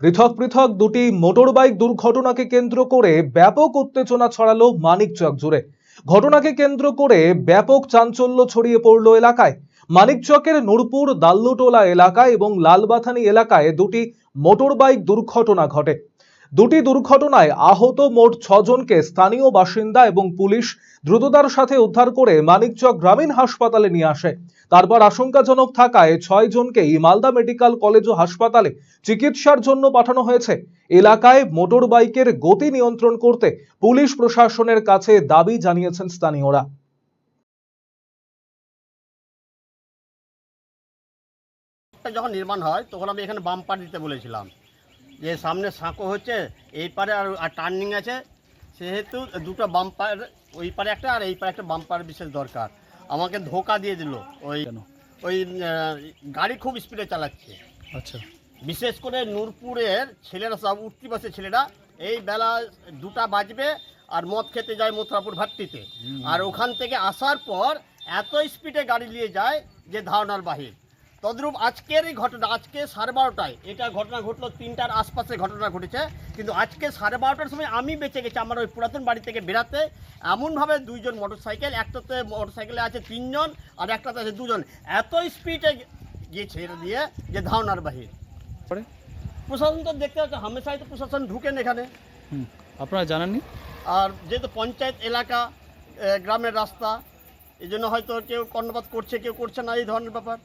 পৃথক পৃথক দুটি মোটরবাইক দুর্ঘটনাকে কেন্দ্র করে ব্যাপক উত্তেজনা ছড়ালো মানিকচক জুড়ে। ঘটনাকে কেন্দ্র করে ব্যাপক চাঞ্চল্য ছড়িয়ে পড়ল এলাকায়। মানিকচকের নূরপুর দাল্লুটোলা এলাকায় এবং লালবাথানি এলাকায় দুটি মোটর বাইক দুর্ঘটনা ঘটে। দুটি দুর্ঘটনায় আহত মোট ছজনকে স্থানীয় বাসিন্দা এবং পুলিশ দ্রুততার সাথে উদ্ধার করে মানিকচক গ্রামীণ হাসপাতালে নিয়ে আসে। তারপর আশঙ্কাজনক থাকায় ছয় জনকেই মালদা মেডিকেল কলেজ ও হাসপাতালে চিকিৎসার জন্য পাঠানো হয়েছে। এলাকায় মোটর বাইকের গতি নিয়ন্ত্রণ করতে পুলিশ প্রশাসনের কাছে দাবি জানিয়েছেন স্থানীয়রা। যখন নির্মাণ হয়, তখন আমি এখানে বাম্পার দিতে বলেছিলাম। যে সামনে সাঁকো হচ্ছে এই পারে আর আর টার্নিং আছে। সেহেতু দুটো বাম্পার ওই পারে একটা আর এই পারে একটা বাম্পার বিশেষ দরকার। আমাকে ধোকা দিয়ে দিল। ওই ওই গাড়ি খুব স্পিডে চালাচ্ছে। আচ্ছা। বিশেষ করে নূরপুরের ছেলেরা সব উঠতি বসে ছেলেরা এই বেলা দুটা বাজবে আর মদ খেতে যায় মথুরাপুর ভাট্টিতে। আর ওখান থেকে আসার পর এত স্পিডে গাড়ি নিয়ে যায় যে ধারণার বাহির। তদ্রূপ আজকের এই ঘটনা আজকে সাড়ে বারোটায়। এটা ঘটনা ঘটলো তিনটার আশপাশে ঘটনা ঘটেছে। কিন্তু আজকে সাড়ে বারোটার সময় আমি বেঁচে গেছি আমার ওই পুরাতন বাড়ি থেকে বেরাতে এমনভাবে দুইজন মোটরসাইকেল একটাতে মোটরসাইকেলে আছে তিনজন আর একটাতে আছে দুজন। এত স্পিডে গিয়েছে এটা দিয়ে যে ধারণার বাহির। প্রশাসন তো দেখতে হচ্ছে হামেশাই তো প্রশাসন ঢুকেন এখানে। আপনারা জানাননি? আর যেহেতু পঞ্চায়েত এলাকা গ্রামের রাস্তা এই জন্য হয়তো কেউ কর্ণপাত করছে কেউ করছে না এই ধরনের ব্যাপার।